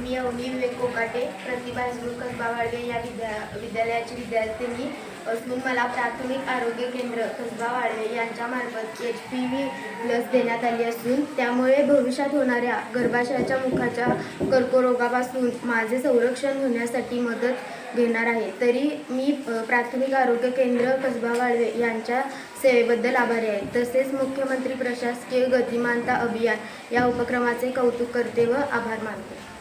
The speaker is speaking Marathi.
मी अवनी विवेक कोकाटे प्रतिभा हायस्कूल कसबा वाळवे या विद्या विद्यालयाची विद्यार्थिनी असून मला प्राथमिक आरोग्य केंद्र कसबा वाळवे यांच्यामार्फत एच पी व्ही लस देण्यात आली असून त्यामुळे भविष्यात होणाऱ्या गर्भाशयाच्या मुखाच्या कर्करोगापासून माझे संरक्षण होण्यासाठी मदत घेणार आहे. तरी मी प्राथमिक आरोग्य केंद्र कसबा वाळवे यांच्या सेवेबद्दल आभारी आहे. तसेच मुख्यमंत्री प्रशासकीय गतिमानता अभियान या उपक्रमाचे कौतुक करते व आभार मानते.